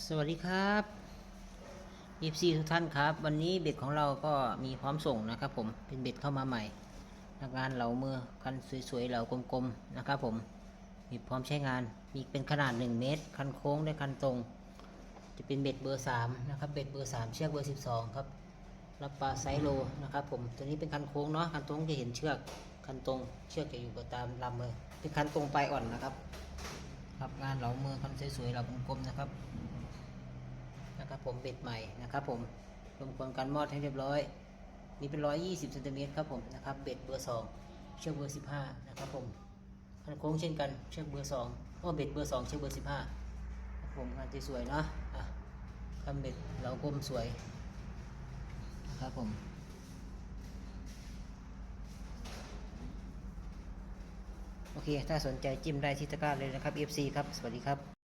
สวัสดีครับยีซีทุกท่านครับ วันนี้เบ็ดของเราก็มีพร้อมส่งนะครับผมเป็นเบ็ดเข้ามาใหม่นักงานเหลามือคันสวยๆเหลากลมๆนะครับผมมีพร้อมใช้งานมีเป็นขนาด 1 เมตร คันโค้งและคันตรง จะเป็นเบ็ดเบอร์3นะครับเบ็ดเบอร์3เชือกเบอร์ 12ครับรับปลาไซโลนะครับผมตัวนี้เป็นคันโค้งเนาะคันตรงจะเห็นเชือกคันตรงเชือกจะอยู่กับตามลำเลยเป็นคันตรงปลายอ่อนนะครับ ครับ งานเหลามือคันสวยๆเหลากลมๆนะครับ นะครับผมเบ็ดใหม่นะครับผมรวมคนกันมอดให้เรียบร้อยมีเป็นร้อยยี่สิบเซนติเมตรครับผมนะครับ เบ็ดเบอร์สองเชือกเบอร์สิบห้านะครับผมคันโค้งเช่นกัน เชือกเบอร์สองโอ้เบ็ดเบอร์สองเชือกเบอร์สิบห้าครับผมงานสวยเนาะอะทำเบ็ดเรากลมสวยนะครับผม โอเค ถ้าสนใจจิ้มได้ที่ตะกร้าเลยนะครับ FC ครับ สวัสดีครับ